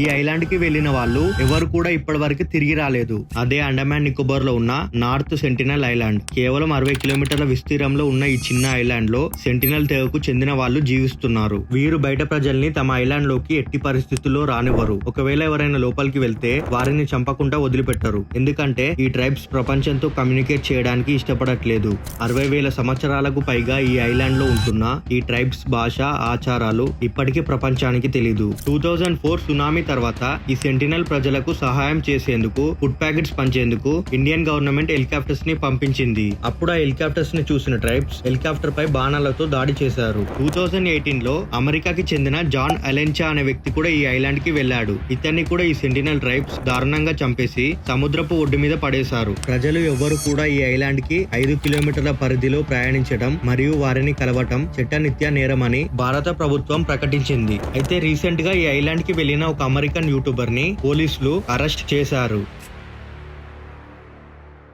ఈ ఐలాండ్కి వెళ్ళిన వాళ్ళు ఎవరు కూడా ఇప్పటి వరకు తిరిగి రాలేదు. అదే అండమాన్ నికోబార్లో ఉన్న నార్త్ సెంటినల్ ఐలాండ్ కేవలం అరవై కిలోమీటర్ల విస్తీర్ణంలో ఉన్న ఈ చిన్న ఐలాండ్లో సెంటినల్ తెగకు చెందిన వాళ్ళు జీవిస్తున్నారు. వీరు బయట ప్రజల్ని తమ ఐలాండ్లోకి ఎట్టి పరిస్థితుల్లో రానివ్వరు. ఒకవేళ ఎవరైనా లోపలికి వెళ్తే వారిని చంపకుండా వదిలిపెట్టరు. ఎందుకంటే ఈ ట్రైబ్స్ ప్రపంచంతో కమ్యూనికేట్ చేయడానికి ఇష్టపడట్లేదు. అరవై వేల సంవత్సరాలకు పైగా ఈ ఐలాండ్లో ఉంటున్న ఈ ట్రైబ్స్ భాష ఆచారాలు ఇప్పటికీ ప్రపంచానికి తెలీదు. టూ థౌజండ్ ఫోర్ సునామీ తర్వాత ఈ సెంటినల్ ప్రజలకు సహాయం చేసేందుకు ఫుడ్ ప్యాకెట్స్ పంచేందుకు ఇండియన్ గవర్నమెంట్ హెలికాప్టర్స్ని పంపించింది. అప్పుడు ఆ హెలికాప్టర్స్ని చూసిన ట్రైబ్స్ హెలికాప్టర్ పై బాణాలతో దాడి చేశారు. టూ థౌజండ్ ఎయిటీన్లో అమెరికాకి చెందిన జాన్ అలెన్చా అనే వ్యక్తి కూడా ఈ ఐలాండ్కి వెళ్ళాడు. ఇతన్ని కూడా ఈ సెంటినల్ ట్రైబ్స్ దారుణంగా చంపేసి సముద్రపు ఒడ్డు మీద పడేశారు. ప్రజలు ఎవ్వరు కూడా ఈ ఐలాండ్కి ఐదు కిలోమీటర్ల పరిధిలో ప్రయాణించడం మరియు వారిని కలవటం చట్టనిత్య నేరమని భారత ప్రభుత్వం ప్రకటించింది. అయితే రీసెంట్గా ఈ ఐలాండ్కి వెళ్ళిన ఒక అమెరికన్ యూట్యూబర్ని పోలీసులు అరెస్ట్ చేశారు.